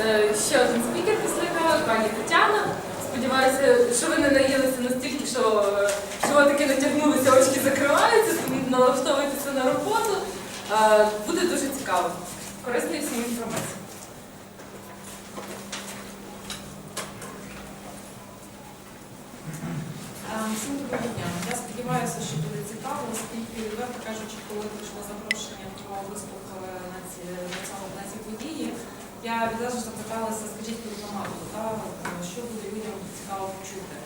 е, ще один спікер після пані Тетяна. Сподіваюся, що ви не наїлися настільки, що е, животики натягнулися, очки закриваються, тому налаштовуйтеся на роботу. Е, Буде дуже цікаво. Корисної всім інформації. Ем, Всім доброго дня. Я сподіваюся, що буде цікаво, оскільки, відверто кажучи, коли прийшло запрошення про виступ е, на ці події, я відразу запиталася, скажіть про громаду, що буде людям цікаво почути.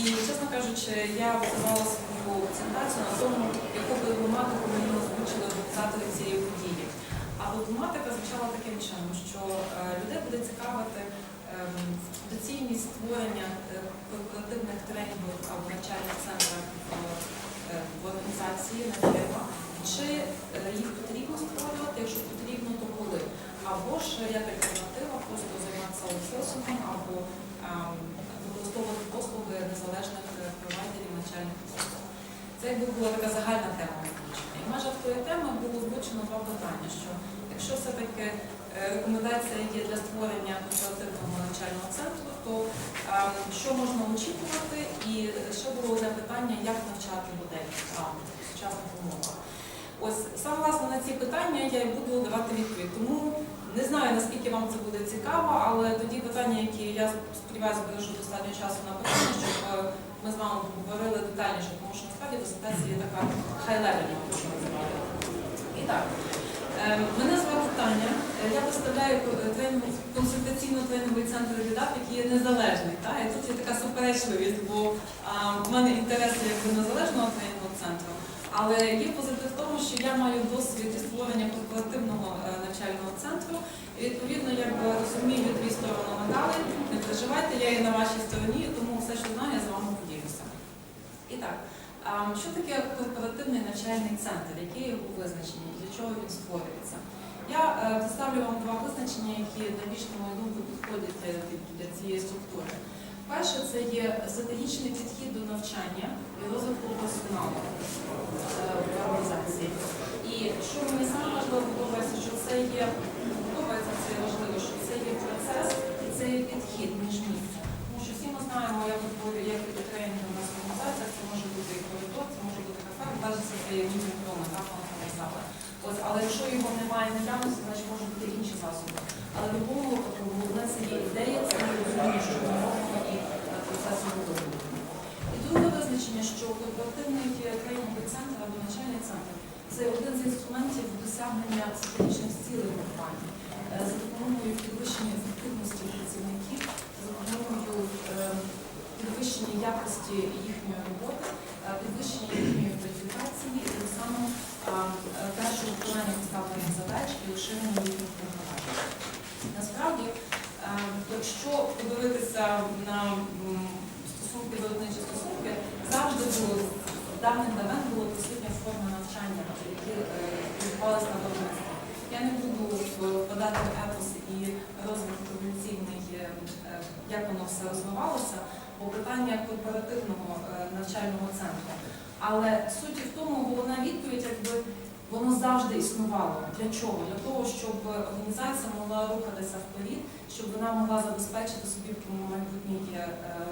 І, чесно кажучи, я базувала свою презентацію на тому, яку би громатику мені озвучили організатори цієї події. А проблематика звучала таким чином, що е, людей буде цікавити ем, доцільність створення е, корпоративних тренінгових або навчальних центрів в, е, організації на фірмах, чи їх потрібно створювати, якщо потрібно, то коли. Або ж як альтернатива просто займатися аутсорсингом або ем, використовувати послуги незалежних е, провайдерів навчальних послуг. Це якби була така загальна тема озвучена. І в межах теми було озвучено два питання, що якщо все-таки е, рекомендація є для створення корпоративного навчального центру, то ем, що можна очікувати? І ще було одне питання, як навчати людей в сучасних умовах. Ось саме власне на ці питання я і буду давати відповідь. Тому не знаю наскільки вам це буде цікаво, але тоді питання, які я сподіваюся, бережу достатньо часу на питання, щоб е, ми з вами говорили детальніше, тому що насправді презентація є така хай-левельна, що називаю. І так, е, мене звати Таня. Е, Я представляю консультаційно-тренінговий центр «Відап», який є незалежний. Та? І тут є така суперечливість, бо в мене інтереси як до незалежного тренінгового центру. Але є позитив в тому, що я маю досвід із створення корпоративного е, навчального центру. І відповідно, я розумію дві сторони медалі. Не переживайте, я є на вашій стороні, тому все, що знаю, я з вами поділюся. І так, що таке корпоративний навчальний центр? Які його визначення? Для чого він створюється? Я е, представлю вам два визначення, які на мою думку, підходять е, для цієї структури. Перше, це є стратегічний підхід до навчання і розвитку персоналу е, в організації. І що мені саме важливо подобається, що це є подобається, це важливо, що це є процес і це є підхід між місцем. Тому що всі ми знаємо, як відбувається, як тренінг у нас в організаціях, це може бути і коридор, це може бути кафе, кажеться, це є мітинг вдома, так казала. Ось, але якщо його немає наявності, значить можуть бути інші засоби. Але в будь-якому випадку головне це є ідея, це є розуміння, що ми робимо і е, процес вибудовуємо. І друге визначення, що корпоративний тренінговий центр або навчальний центр це один з інструментів досягнення стратегічних цілей компанії Е, за допомогою підвищення ефективності працівників, за допомогою е, підвищення якості їхньої роботи, е, підвищення їхньої кваліфікації і е, е, перше виконання поставлених задач і розширення їхніх повноважень. Насправді, якщо подивитися на стосунки виробничі стосунки, завжди було давним давен було присутня форма навчання, які е, відбувалися на виробництві. Я не буду вкладати в епос і розвиток революційний, е, е, як воно все розвивалося, бо питання корпоративного е, навчального центру. Але суть в тому, головна відповідь, якби воно завжди існувало. Для чого? Для того, щоб організація могла рухатися вперед, щоб вона могла забезпечити собі майбутній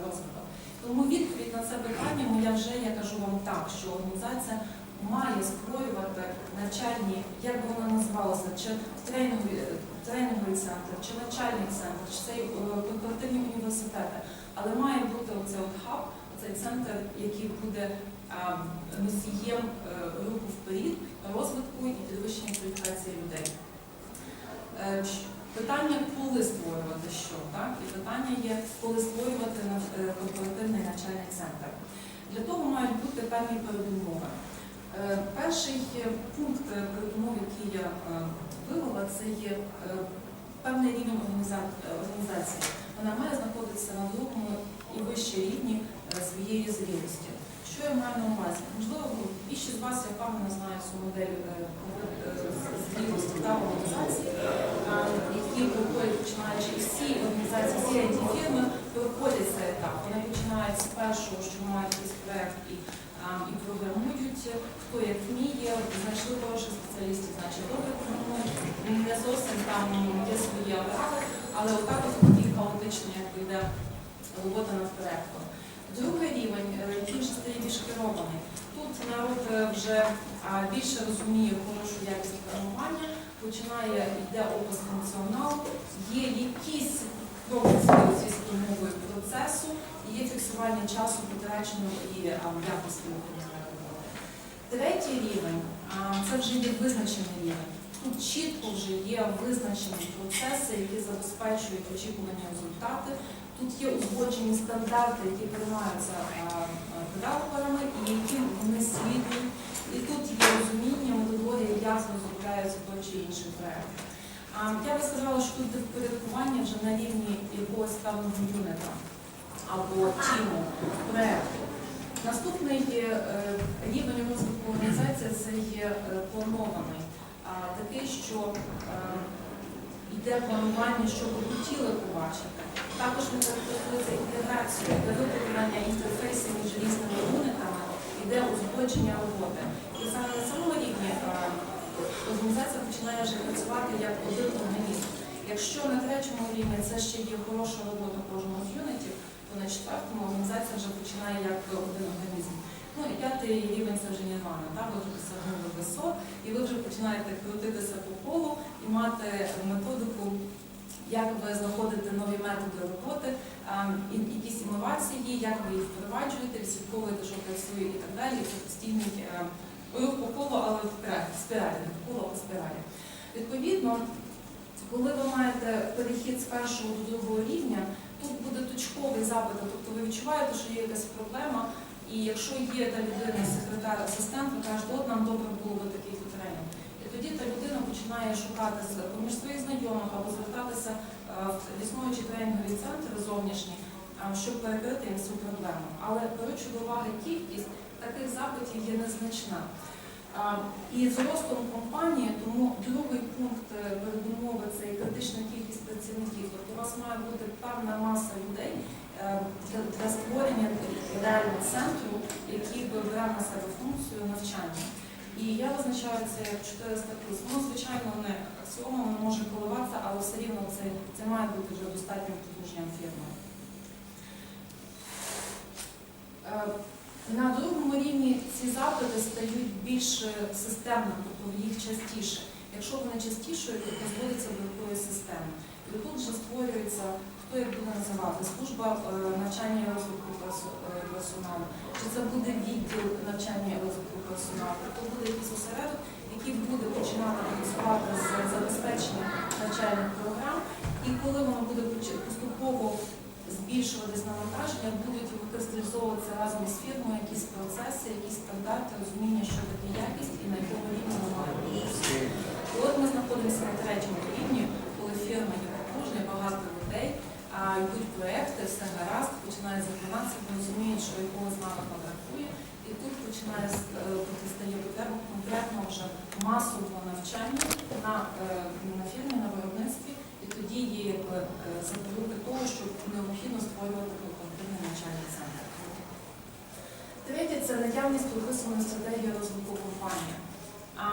розвиток. Тому відповідь на це питання моя вже я кажу вам так, що організація має створювати навчальні, як би воно називалося, чи тренінгові, тренінговий центр, чи навчальний центр, чи цей е, корпоративні університети. Але має бути оцей от хаб, цей центр, який буде носієм е, руху вперед, розвитку і підвищення кваліфікації людей. Е, Питання, коли створювати що, так? І питання є, коли створювати е, корпоративний навчальний центр. Для того мають бути певні передумови. Е, Перший пункт передумов, який я е, вивела, це є е, певний рівень організації. Вона має знаходитися на другому і вище рівні своєї зрілості. Що я маю на увазі? Можливо, більшість з вас, я впевнена, знає цю модель зрілості та організації, які проходять, починаючи всі організації, всі it фірми проходять цей етап. Вони починають з першого, що мають якийсь а, і програмують, хто як вміє, знайшли хороших спеціалістів, значить добре програмують. Не зовсім там є свої аврали, але отак от такий хаотичний, як йде робота над проектом. Другий рівень, е, який вже стає більш керований. Тут народ е, вже більше розуміє хорошу якість програмування, починає йде опис функціоналу, є якісь кроки зв'язку мовою процесу, є фіксування часу потраченого і якості виконання роботи. Третій рівень це вже є визначений рівень. Тут чітко вже є визначені процеси, які забезпечують очікувані результати. Тут є узгоджені стандарти, які приймаються девелоперами і яким вони слідують. І тут є розуміння, методологія, як розробляється той чи інший проект. А, Я би сказала, що тут впорядкування вже на рівні якогось певного юнита або тіму проекту. Наступний е, рівень розвитку організації це є е, планований, такий, що е, йде планування, що ви хотіли побачити. Також ми стосується інтеграцію, де виконання інтерфейсів між різними юнитами, іде узгодження роботи. І саме на цьому рівні організація починає вже працювати як один організм. Якщо на третьому рівні це ще є хороша робота кожного з юнітів, то на четвертому організація вже починає як один організм. Ну і п'ятий рівень це вже нірвана, так? ви вже досягнули висот, і ви вже починаєте крутитися по колу і мати методику, як ви знаходите нові методи роботи, і- якісь інновації, як ви їх впроваджуєте, відслідковуєте, що працює і так далі. Це постійний е, рух по колу, але вперед, спіралі, від кола по спіралі. Відповідно, коли ви маєте перехід з першого до другого рівня, тут буде точковий запит, тобто ви відчуваєте, що є якась проблема, і якщо є та людина, секретар, асистент, ви кажете, от нам добре було би такий то тренінг. І тоді та людина починає шукати поміж своїх знайомих або звертатися е, в існуючі тренінгові центри зовнішні, щоб перекрити їм цю проблему. Але беручи до уваги кількість, таких запитів є незначна. І з ростом компанії, тому другий пункт е, передумови це критична кількість працівників. Тобто у вас має бути певна маса людей е, для, створення реального центру, який би брав на себе функцію навчання. І я визначаю це як 400 плюс. Воно, звичайно, не аксіомами може коливатися, але все рівно це, це має бути вже достатньо потужням фірмою. На другому рівні ці запити стають більш системними, тобто їх частіше. Якщо вони частіше, то зводиться до системи. І тут вже створюється, хто як буде називати, служба е, навчання і розвитку е, персоналу, чи це буде відділ навчання і розвитку персоналу, то буде якийсь осередок, який буде починати працювати з забезпеченням навчальних програм, і коли воно буде поступово збільшуватись навантаження, будуть викристалізовуватися разом із фірмою якісь процеси, якісь стандарти, розуміння, що таке якість і на якому рівні вона має бути. І от ми знаходимося на третьому рівні, коли фірма є потужна, багато людей, а йдуть проекти, все гаразд, починає закриватися, розуміють, що якогось навика бракує, і тут починає е, стає потреба конкретно вже масового навчання на, е, на фірмі, на виробництві, і тоді є якби е, запоруки того, що необхідно створювати корпоративний навчальний центр. Третє це наявність прописаної стратегії розвитку компанії. А,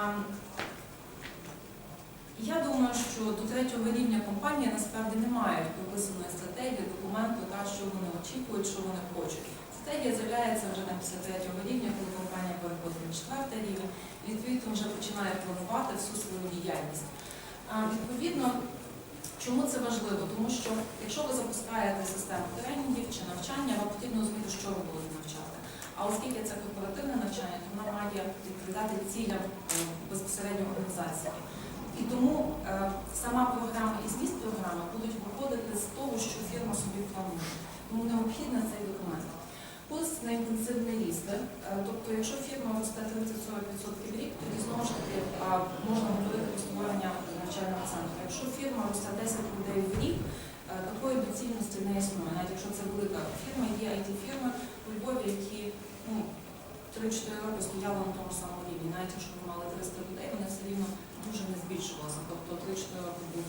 я думаю, що до третього рівня компанії насправді немає прописаної стратегії, документу, та, що вони очікують, що вони хочуть. Стратегія з'являється вже на після третього рівня, коли компанія переходить на четвертий рівень, і відповідно вже починає планувати всю свою діяльність. А, відповідно, чому це важливо? Тому що якщо ви запускаєте систему тренінгів чи навчання, вам потрібно розуміти, що ви будете навчати. А оскільки це корпоративне навчання, то воно має відповідати цілям е, безпосередньо організації. І тому е, сама програма і зміст програми будуть виходити з того, що фірма собі планує. Тому необхідний цей документ. Курс на інтенсивний ріст. Е, Тобто, якщо фірма росте 30-40% в рік, тоді знову ж таки можна говорити про створення навчального центру. Якщо фірма росте 10 людей в рік, е, такої доцільності не існує. Навіть якщо це велика фірма, є IT-фірми у Львові, які ну, 3-4 роки стояли на тому самому рівні. Навіть якщо ви мали 300 людей, вони все рівно дуже не збільшувалися. Тобто 3-4 роки був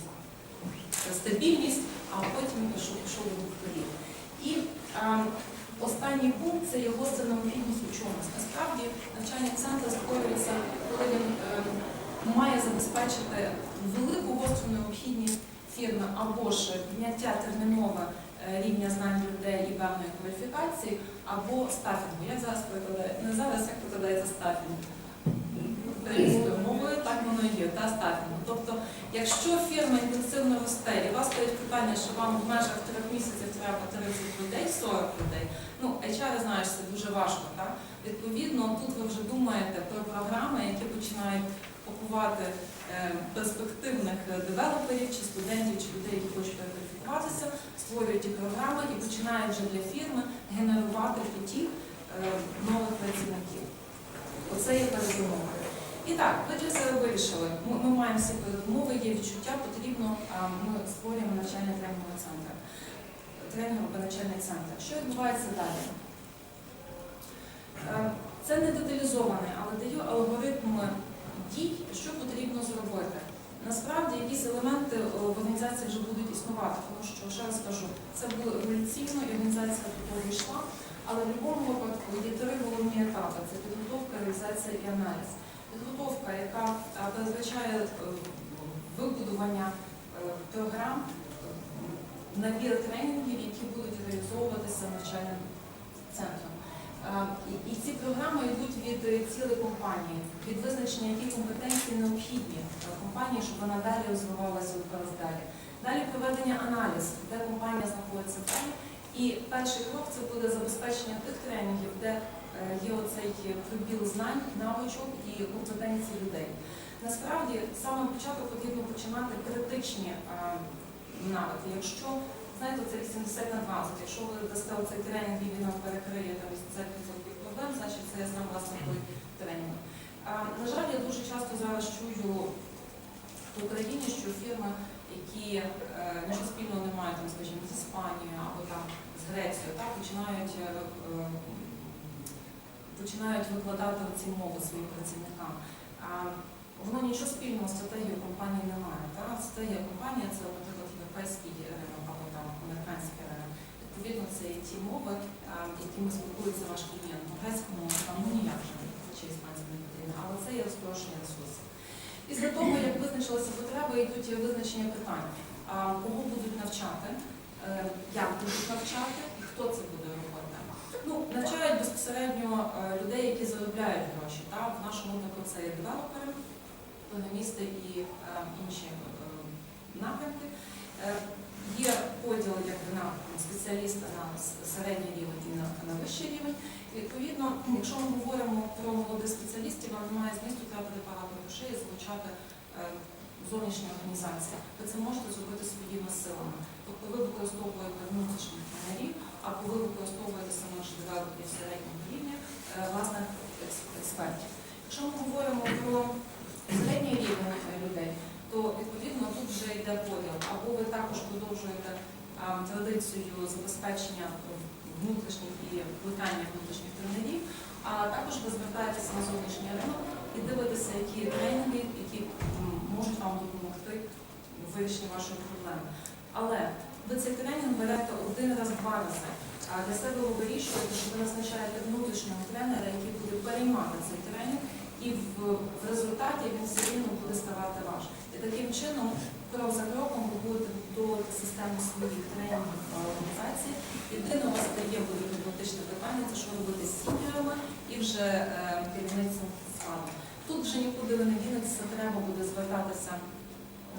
стабільність, а потім пішов, пішов рух вперед. І а, останній пункт це його це необхідність у чомусь. Насправді навчальний центр створюється, коли він е, має забезпечити велику гостру необхідність фірми, або ж підняття термінове е, рівня знань людей і певної кваліфікації, або стафінгу. Як зараз перекладає? Не зараз як перекладається стафінг? Українською мовою так воно є, та стафінгу. Тобто, якщо фірма інтенсивно росте, і у вас стоїть питання, що вам в межах трьох місяців треба 30 людей, 40 людей, ну, HR, знаєш, це дуже важко, так? Відповідно, тут ви вже думаєте про програми, які починають купувати е, перспективних е, девелоперів чи студентів, чи людей, які хочуть перекваліфікуватися, створюють програми і починають вже для фірми генерувати потік е, нових працівників. Оце є передумова. І так, ви для себе вирішили. Ми, ми маємо всі передумови, є відчуття, потрібно, ми створюємо навчальний тренінговий центр. Тренінговий навчальний центр. Що відбувається далі? Це не деталізоване, але даю алгоритми дій, що потрібно зробити. Насправді якісь елементи е, в організації вже будуть існувати, тому що, ще раз кажу, це було еволюційно, і організація до йшла, але в будь-якому випадку є три головні етапи: це підготовка, реалізація і аналіз. Підготовка, яка е, передбачає е, вибудування програм, набір тренінгів, які будуть реалізовуватися навчальним центром. Е, І, ці програми йдуть від е, цілої компанії, від визначення, які компетенції необхідні е, компанії, щоб вона далі розвивалася вперед далі. Далі проведення аналізу, де компанія знаходиться далі. І перший крок це буде забезпечення тих тренінгів, де е, є оцей пробіл знань, навичок і компетенцій людей. Насправді, самого початку потрібно починати критичні е, навики. Якщо знаєте, це 80 на 20. Якщо ви дасте цей тренінг і він вам перекриє там 80% проблем, значить це я сам власне той тренінг. На жаль, я дуже часто зараз чую в Україні, що фірми, які е, нічого спільного не мають, там, скажімо, з Іспанією або там з Грецією, так, починають, е, е, починають викладати ці мови своїм працівникам. Воно нічого спільного з стратегією компанії немає. Так? Стратегія компанії це, наприклад, європейський ринок. Відповідно, це і ті мови, якими спілкується ваш клієнт. Грецька мова там ну ніяк вже не іспанська не потрібна, але це є розпорошення ресурсів. Після того, як визначилися потреби, йдуть визначення питань. Кого будуть навчати, е, як будуть навчати і хто це буде робити. Ну, навчають безпосередньо е, людей, які заробляють гроші. Так? В нашому випадку це є девелопери, програмісти і е, інші напрямки. Е, Є поділ якби, на спеціаліста на середній рівень і на, на вищий рівень. Відповідно, якщо ми говоримо про молодих спеціалістів, вам немає змісту, буде багато грошей і залучати е, зовнішні організації. Ви це можете зробити своїми силами. Тобто ви використовуєте внутрішніх тренерів, або ви використовуєте саме ж девелоперів середнього рівня, е, власних експертів. Якщо ми говоримо про середній рівень людей, то відповідно тут вже йде поділ. Або ви також продовжуєте традицію забезпечення внутрішніх і викликання внутрішніх тренерів, а також ви звертаєтеся на зовнішній ринок і дивитеся, які тренінги, які можуть вам допомогти в вирішенні вашої проблеми. Але ви цей тренінг берете один раз, два рази. Для себе ви вирішуєте, що ви назначаєте внутрішнього тренера, який буде переймати цей тренінг, і в, результаті він все рівно буде ставати ваш. І таким чином, крок за кроком, ви будете будувати систему своїх тренінгів та організацій. Єдине у вас стає буде проблематичне питання, це що робити з сім'ями і вже е, керівництвом складу. Тут вже нікуди ви не дінетеся, треба буде звертатися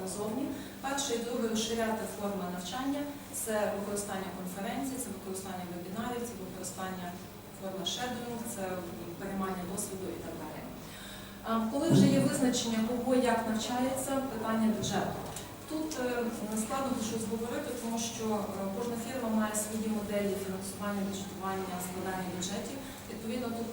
назовні. Перше і друге розширяти форми навчання, це використання конференцій, це використання вебінарів, це використання форми шедоінг, це переймання досвіду і так далі. Коли вже є визначення, кого як навчається, питання бюджету. Тут е, складно щось говорити, тому що е, кожна фірма має свої моделі фінансування, бюджетування, складання бюджетів. Відповідно, тут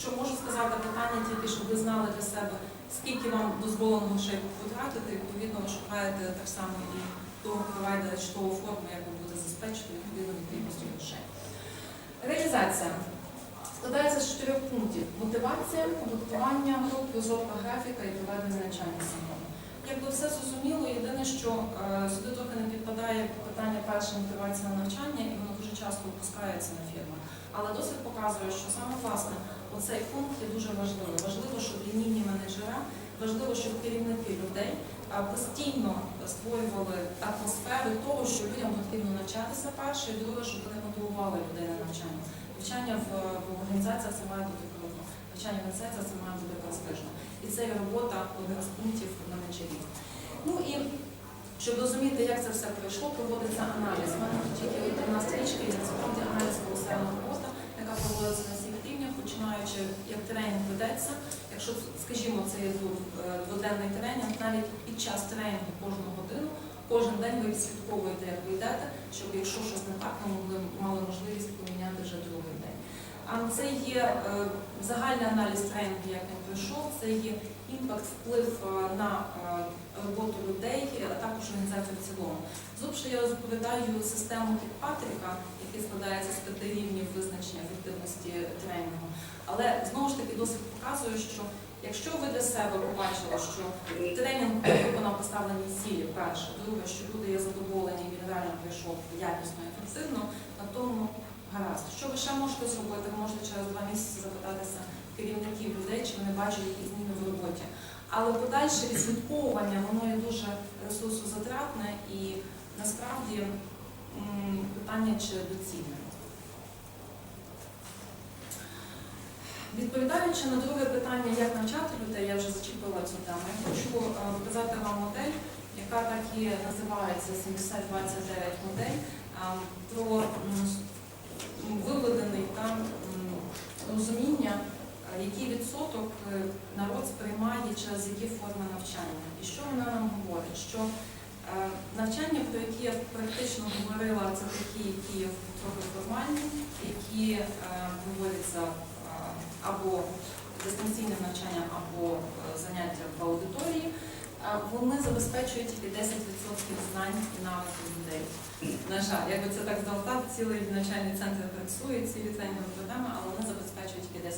що можу сказати, питання тільки, щоб ви знали для себе, скільки вам дозволено грошей потратити, відповідно, шукаєте так само і того провайдера чи того форму, як ви будете забезпечити відповідно від кількості грошей. Реалізація. Складається з чотирьох пунктів: мотивація, адаптування груп, розробка графіка і проведення навчання самого. Якби все зрозуміло, єдине, що е, сюди трохи не підпадає питання першої мотивації на навчання, і воно дуже часто опускається на фірмах. Але досвід показує, що саме власне оцей пункт є дуже важливий. Важливо, щоб лінійні менеджера, важливо, щоб керівники людей постійно створювали атмосферу того, що людям потрібно навчатися перше, і друге, щоб вони мотивували людей на навчання. Навчання в, в організаціях це має бути круто. Навчання в організаціях це має бути престижно. І це є робота одних з пунктів на менеджерів. Ну і щоб розуміти, як це все пройшло, проводиться аналіз. У мене тільки одна стрічка, і насправді аналіз колосальна робота, яка проводиться на всіх рівнях, починаючи як тренінг ведеться. Якщо, скажімо, це є е, дводенний тренінг, навіть під час годину, кожен день ви відслідковуєте, як ви йдете, щоб якщо щось не так, ви могли мали можливість поміняти вже другий день. А це є е, загальний аналіз тренінгу, як він пройшов, це є імпакт, вплив е, на е, роботу людей, а також організацію в цілому. Зубше я розповідаю систему Кітпатріка, який складається з п'яти рівнів визначення ефективності тренінгу. Але знову ж таки досвід показує, що якщо ви для себе побачили, що тренінг виконав поставлені цілі, перше, друге, що люди є задоволені, він реально пройшов якісно і ефективно, на тому гаразд. Що ви ще можете зробити? Ви можете через два місяці запитатися керівників людей, чи вони бачать якісь зміни в роботі. Але подальше відслідковування воно є дуже ресурсозатратне і насправді питання чи доцільне. Відповідаючи на друге питання, як навчати людей, я вже зачепила цю тему. Я хочу е, показати вам модель, яка так і називається 7029 модель, е, про виведений там розуміння, е, який відсоток народ сприймає через які форми навчання. І що вона нам говорить? Що навчання, про які я практично говорила, це такі, які є трохи формальні, які говоряться або дистанційне навчання, або е, заняття в аудиторії, е, вони забезпечують тільки 10% знань і навиків людей. На жаль, якби це так здавати, цілий навчальний центр працює, цілі тренінгові програми, але вони забезпечують тільки 10%.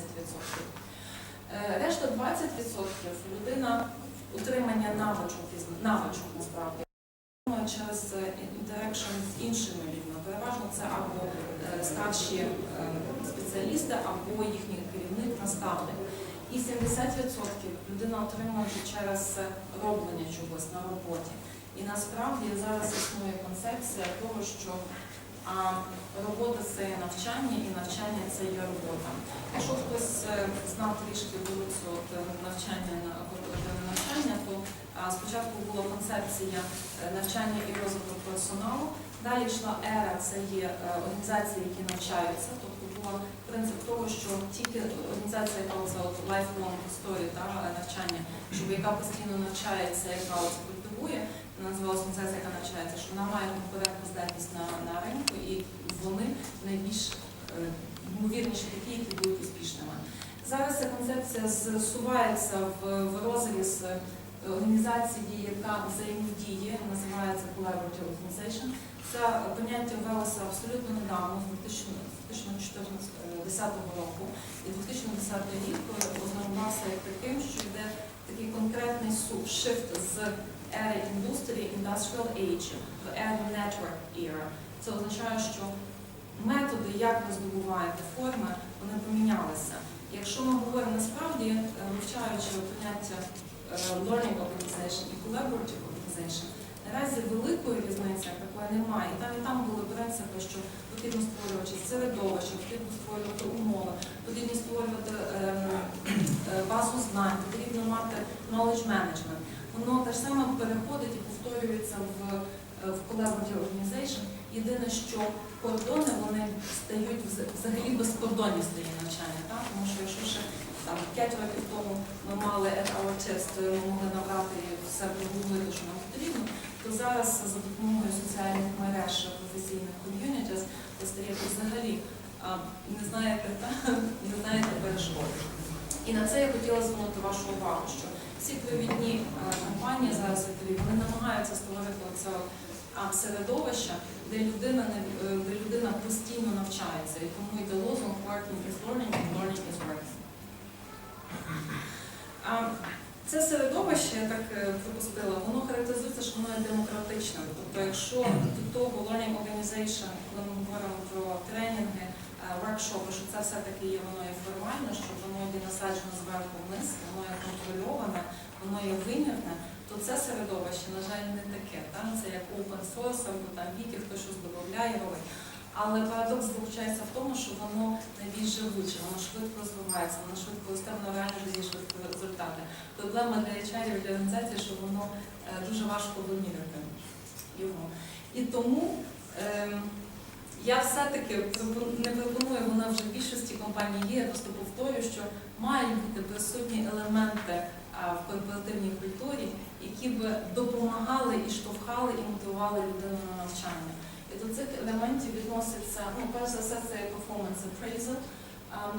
Е, Решта 20% людина утримання навичок, навичок насправді через інтерекшн з іншими людьми. Переважно це або старші е, спеціалісти, або їхній керівник, наставник. І 70% людина отримує через роблення чогось на роботі. І насправді зараз існує концепція того, що а, робота це є навчання, і навчання це є робота. Якщо хтось е, знав трішки вулицю е, навчання на навчання, то спочатку була концепція навчання і розвиток персоналу. Далі ера, це є е, організації, які навчаються, тобто була принцип того, що тільки організація, яка це lifelong story, та, е, навчання, щоб яка постійно навчається, яка от культивує, називалася організація, яка навчається, що вона має конкурентну здатність на, на ринку, і вони найбільш е, ймовірніші такі, які будуть успішними. Зараз ця концепція зсувається в, в розріз організації, яка взаємодіє, називається Collaborative Organization. Це поняття ввелося абсолютно недавно, з 2010 року. І 2010 рік ознайомився як таким, що йде такий конкретний shift з ери індустрії, industrial age, в еру network era. Це означає, що методи, як ви здобуваєте форми, вони помінялися. Якщо ми говоримо насправді, е, вивчаючи поняття е, learning organization і collaborative organization, наразі великої різниці такої немає. І там і там були принципи, що потрібно створювати середовище, потрібно створювати умови, потрібно створювати ем, е, базу знань, потрібно мати knowledge management. Воно те ж саме переходить і повторюється в, е, в collaborative organization. Єдине, що кордони вони стають вз- взагалі безкордонні стає навчання, так? тому що якщо ще там 5 років тому ми мали at our test, ми могли набрати і все прогуглити, що нам потрібно, то зараз за допомогою соціальних мереж професійних ком'юнітіс ви взагалі не знаєте, не знаєте перешкоди. І на це я хотіла звернути вашу увагу, що всі провідні компанії зараз вони намагаються створити це середовище, де людина е, де людина постійно навчається. І тому йде лозунг working is learning and learning is working. Це середовище, я так е, припустила, воно характеризується, що воно є демократичним. Тобто, якщо до того learning organization, коли ми говоримо про тренінги, е, воркшопи, що це все-таки є воно є формально, що воно є насаджено зверху вниз, воно є контрольоване, воно є вимірне, то це середовище, на жаль, не таке. Там це як open source, або там віки, хто щось додає, робить. Але парадокс заключається в тому, що воно найбільш живуче, воно швидко розвивається, воно швидко воно реально дає швидко результати. Проблема для HR і для організації, що воно е, дуже важко виміряти його. І тому ем, я все-таки не пропоную, вона вже в більшості компаній є, я просто повторюю, що мають бути присутні елементи в корпоративній культурі, які б допомагали і штовхали, і мотивували людину на навчання. До цих елементів відноситься, ну, перш за все, це performance appraisal.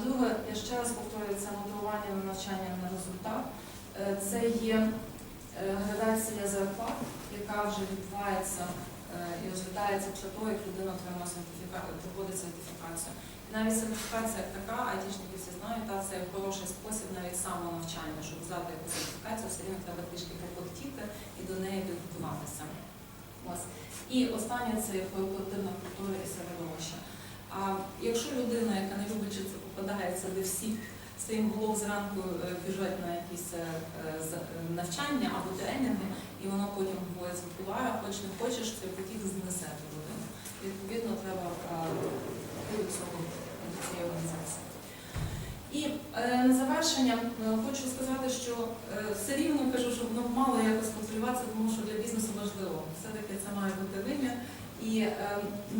Друге, я ще раз повторюю, це мотивування на навчання на результат. Е, Це є е, градація зарплат, яка вже відбувається е, і розглядається після того, як людина отримала сертифікат, проходить сертифікацію. І навіть сертифікація така, айтішники всі знають, та це хороший спосіб навіть самонавчання, щоб здати якусь сертифікацію, все рівно треба трішки попотіти і до неї підготуватися. Ось. І останнє це є корпоративна культура і середовище. А якщо людина, яка не любить, чи це попадається, де всі своїм голов зранку е, біжать на якісь е, е, навчання або тренінги, і воно потім говорить в хоч не хочеш, цей потік знесе ту людину. Відповідно, треба до цього до цієї організації. І е, на завершення е, хочу сказати, що е, все рівно кажу, що воно мало якось контролюватися, тому що для бізнесу важливо. Все-таки це має бути вимір. І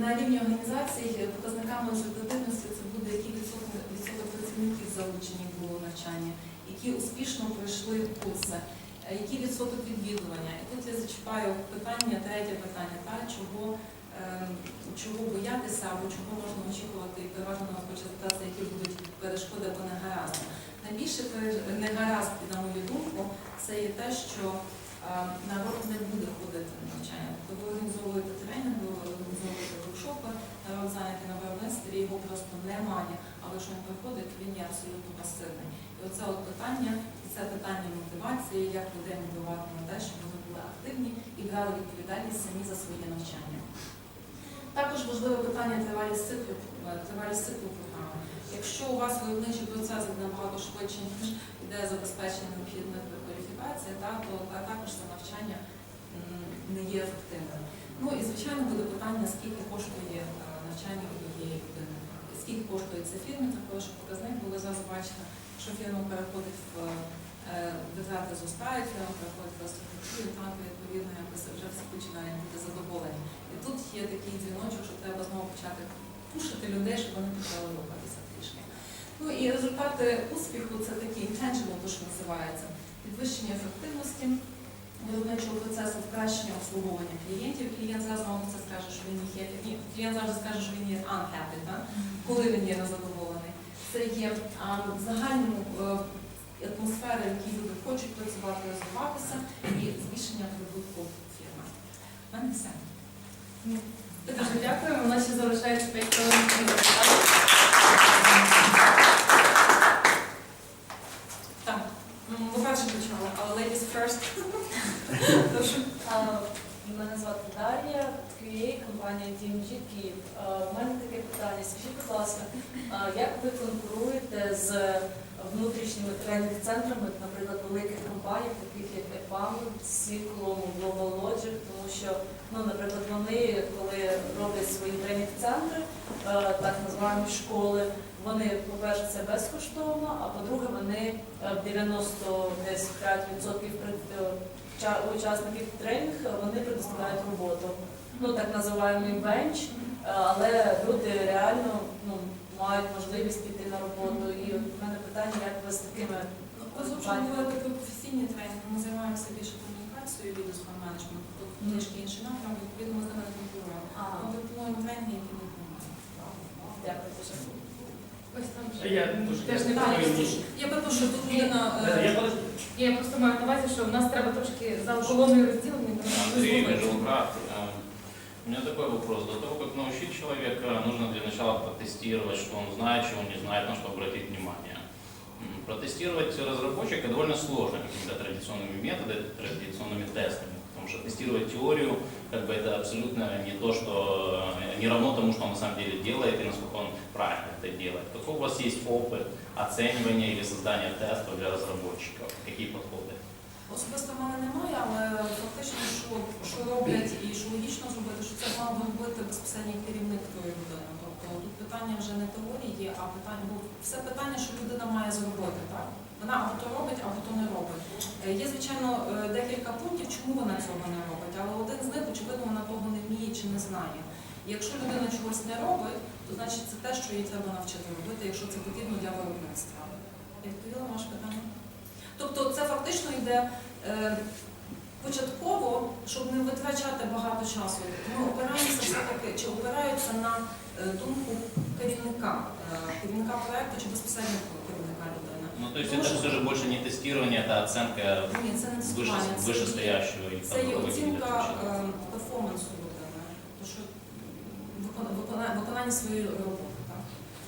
на рівні організації показниками результативності це буде який відсоток, відсоток працівників залучені було навчання, які успішно пройшли курси, який відсоток відвідування. І тут я зачіпаю питання, третє питання, та, чого, чого боятися або чого можна очікувати, і переважно хоче які будуть перешкоди або негаразди. Найбільше негаразд, на мою думку, це є те, що е, народ не буде ходити на навчання. Тобто ви організовуєте тренінги, ви організовуєте воркшопи, народ зайнятий на виробництві, його просто немає. Але якщо він приходить, він є абсолютно пасивний. І оце от питання, і це питання мотивації, як людей мотивувати на те, щоб вони були активні і брали відповідальність самі за своє навчання. Також важливе питання тривалість циклу, е, тривалість циклу програми. Якщо у вас виробничий процес набагато швидше, ніж йде забезпечення необхідних кваліфікацій, та, то та- також це навчання не є ефективним. Ну і звичайно буде питання, скільки коштує е, навчання однієї людини, скільки коштує фірмі, це хороший показник, зараз бачите, що фірма переходить в е, витрати зростають, фірма переходить в реструктуру, там відповідно якось вже всі починають бути задоволені. І тут є такий дзвіночок, що треба знову почати пушити людей, щоб вони почали рухатися трішки. Ну і результати успіху це такий intangible, то що називається підвищення ефективності виробничого процесу, покращення обслуговування клієнтів. Клієнт зразу вам це скаже, що він happy. Ні, клієнт завжди скаже, що він є unhappy, так? коли він є незадоволений. Це є а, в загальному атмосфера, в якій люди хочуть працювати, розвиватися, і збільшення прибутку фірми. У мене все. Дуже дякуємо. У нас ще залишається 5 хвилин. Так, м, ви перше почали, але ladies first. Мене звати Дар'я, QA, компанія DMG Київ. У мене таке питання. Скажіть, будь ласка, як ви конкуруєте з внутрішніми тренінг-центрами, наприклад, великих компаній, таких як EPAM, Cyclone, Global Logic, тому що, ну, наприклад, вони, коли роблять свої тренінг-центри, е, так називаємо школи, вони, по-перше, це безкоштовно, а по-друге, вони е, 95% пред- е, учасників тренінг вони предоставляють роботу. Ну так називаємо бенч, е, але люди реально ну, мають можливість піти на роботу. І питання, як ви з такими Ну, говорити про професійні тренінги, ми займаємося більше комунікацією, відео менеджменту, тут Мгм. трішки інший напрям, відповідно ми з ними не конкуруємо. Ми пропонуємо тренінги, які не допомагають. дякую дуже. Ось там ще. Я дуже Теж не. Я тут людина... е, Я подожди. Я просто маю на увазі, що в нас треба трошки за колоною розділені. тому ми Андрей слухаємо. Межелград. Э, У меня такой вопрос. До того, как научить человека, нужно для начала протестировать, что он знает, чего он не знает, на что обратить внимание. М, Протестировать разработчика довольно сложно какими-то традиционными методами, традиционными тестами. Потому что тестировать теорию, как бы это абсолютно не то, что э, не равно тому, что он на самом деле делает и насколько он правильно это делает. Какой у вас есть опыт оценивания или создания тестов для разработчиков? Какие подходы? Особисто в мене немає, але фактично, що, що роблять і що логічно зробити, що це мав би робити безпосередній керівник тої людини. Тобто тут питання вже не теорії, а питання, бо все питання, що людина має зробити, так? Вона або то робить, або то не робить. Е, Є, звичайно, е, декілька пунктів, чому вона цього не робить, але один з них, очевидно, вона того не вміє чи не знає. Якщо людина чогось не робить, то значить це те, що їй треба навчити робити, якщо це потрібно для виробництва. Я відповіла на ваше питання? Тобто це фактично йде е, початково, щоб не витрачати багато часу. Ми опираємося все-таки, чи опираються на думку керівника, е, керівника проекту чи безпосередньо керівника людини. Ну, то есть Потому это что- все же больше не тестирование, это оценка Ні, це не выше, тестування, це є- вышестоящего и Це є там оцінка руководителя. е, перформансу людини, то що викона- викона- виконання своєї роботи. Так?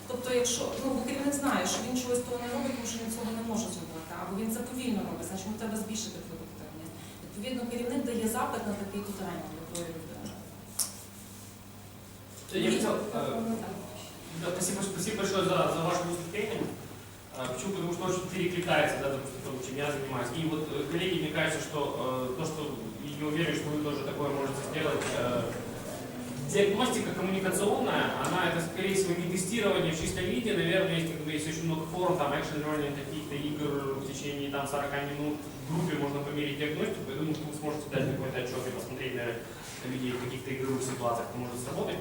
Тобто, якщо ну, бо керівник знає, що він чогось того не робить, тому що він цього не може зробити, або він це повільно робить, значить йому треба збільшити продуктивність. Відповідно, керівник дає запит на такий тут тренінг для тої людини. Я хотел, э, спасибо, спасибо большое за, за ваше выступление. А, Почему? Потому что очень перекликается, да, то, чем я занимаюсь. И вот, э, коллеги, мне кажется, что э, то, что я уверен, что вы тоже такое можете сделать, э, диагностика коммуникационная, она это, скорее всего, не тестирование в чистом виде, наверное, есть, как бы, есть очень много форм, там, экшен learning, каких-то игр в течение, там, 40 минут в группе можно померить диагностику, я думаю, что вы сможете дать какой-то отчет и посмотреть на, людей в каких-то игровых ситуациях, это может сработать.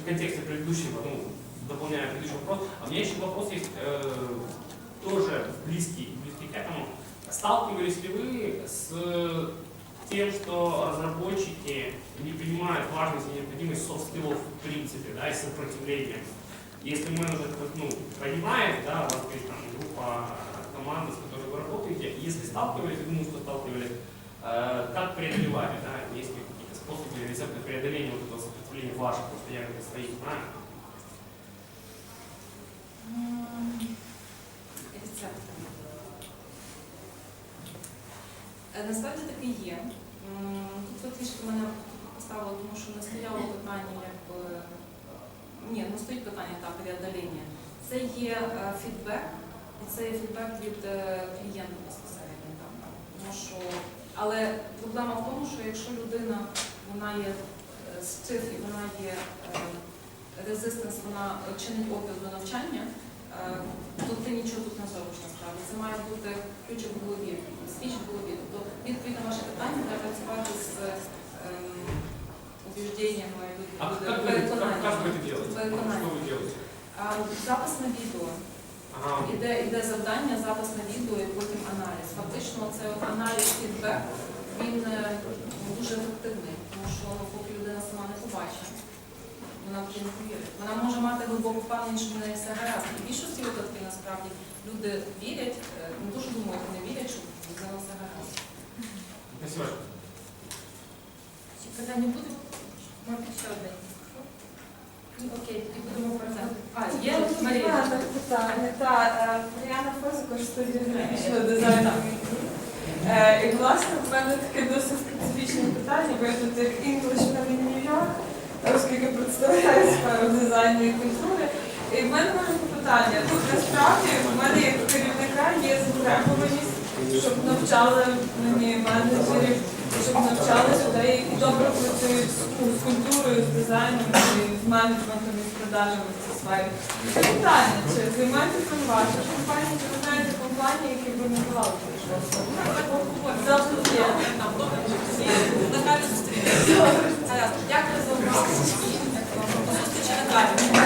В контексте предыдущего, ну, дополняя предыдущий вопрос. А у меня еще вопрос есть э, тоже близкий, близкий к этому. Сталкивались ли вы с тем, что разработчики не понимают важность и необходимость софт-скиллов в принципе, да, и сопротивления? Если менеджер ну, понимает, да, у вас есть там группа команды, с которой вы работаете, если сталкивались, я думаю, что сталкивались, э, как преодолевали, да, есть ли какие-то способы, рецепты преодоления вот этого ваших, потому что я своих знаю. М, Рецепти. Е, Насправді таки є. Тут трішки мене поставили, тому що не стояло питання, якби. Ні, не стоїть питання там преодоління. Це є е, фідбек, і це є фідбек від е, клієнта безпосередньо. Тому що, але проблема в тому, що якщо людина вона є е, стив і вона є резистенс, вона чинить опір до навчання, е, то ти нічого тут не зробиш насправді. Це має бути ключ в голові, спіч в голові. Тобто відповідь на ваше питання треба працювати з ем, убіжденнями, А как, как, вы, как, как вы это делаете? Переконання. Что вы делаете? А запис на відео. Ага. Іде, іде завдання, запис на відео і потім аналіз. Фактично, це от аналіз фідбек, він е, дуже ефективний, ну, поки людина сама не побачить, вона в не повірить. Вона може мати глибоку впевненість, що в неї все гаразд. І в більшості випадків насправді люди вірять, е, не дуже думають, вони вірять, що в нього все гаразд. Питання буде? Може, ще одне. Окей, тоді будемо про це. А, є Марія. Питання. Та е, Мар'яна Фозико, студія графічного дизайну. Е, І власне в мене таке тут як Englishman in New York, оскільки представляю сферу дизайну і культури. І в мене може питання. Тут насправді в мене як керівника є затребуваність, щоб навчали мені менеджерів, щоб навчали людей, які добре працюють з культурою, з дизайном, з менеджментом і з продажами в цій сфері. Ну, Це питання, чи займаєтеся ваша компанія, чи ви знаєте компанії, які б не була Завжди є. Дякую за увагу. Зустрічі на далі.